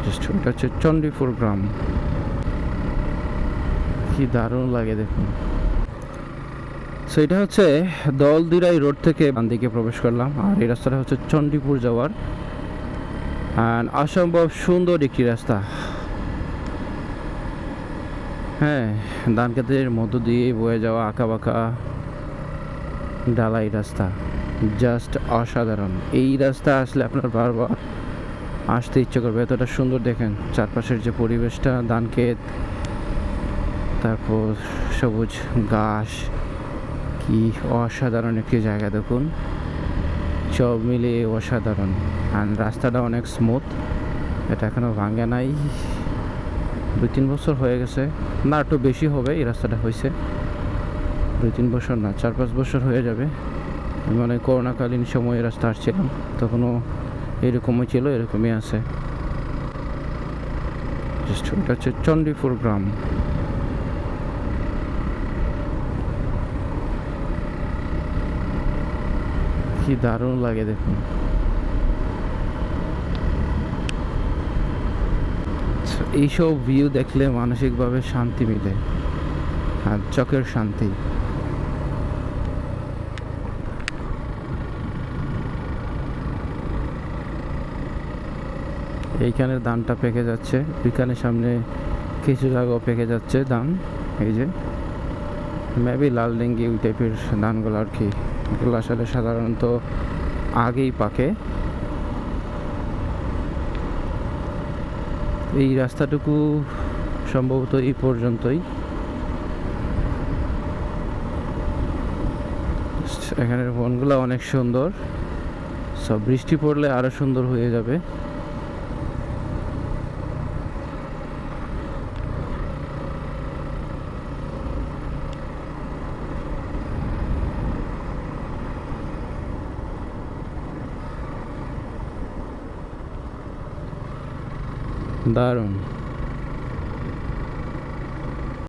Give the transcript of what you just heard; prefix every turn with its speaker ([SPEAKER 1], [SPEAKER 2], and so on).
[SPEAKER 1] এটা হচ্ছে চণ্ডীপুর গ্রাম। কি দারুণ লাগে দেখুন। সো হচ্ছে দলদিরাই রোড থেকে বাম দিকে প্রবেশ করলাম, আর এই রাস্তাটা হচ্ছে চণ্ডীপুর যাওয়ার। অসম্ভব সুন্দর একটি রাস্তা। হ্যাঁ ধান খেতের মধ্য দিয়ে বয়ে যাওয়া আঁকা বাঁকা ডালাই রাস্তা। জাস্ট অসাধারণ। এই রাস্তা আসলে আপনার বারবার আসতে ইচ্ছে করবে, এতটা সুন্দর দেখেন। চারপাশের যে পরিবেশটা ধান ক্ষেত তারপর সবুজ ঘাস, কি অসাধারণ একটি জায়গা দেখুন। সব মিলিয়ে অসাধারণ। আর রাস্তাটা অনেক স্মুথ এটা এখনও ভাঙে নাই। দুই তিন বছর হয়ে গেছে, না, একটু বেশি হবে, এই রাস্তাটা হয়েছে। দুই তিন বছর না চার পাঁচ বছর হয়ে যাবে। মানে করোনাকালীন সময় রাস্তা আসছিলাম, তখনও এরকমই ছিল, এরকমই আছে। এটা হচ্ছে গ্রাম। কি দারুণ লাগে দেখুন। এইসব ভিউ দেখলে মানসিকভাবে শান্তি মিলে। আর চোখের শান্তি। এইখানে ধানটা পেকে যাচ্ছে। ওইখানে সামনে কিছু জায়গাও পেকে যাচ্ছে ধান। এই যে মেবি লাল ডেঙ্গি ওই টাইপের ধানগুলো আর কি। এগুলো আসলে সাধারণত আগেই পাকে। এই রাস্তাটুকু সম্ভবত এই পর্যন্তই। এখানের বনগুলো অনেক সুন্দর। সব বৃষ্টি পড়লে আরও সুন্দর হয়ে যাবে। দারুণ।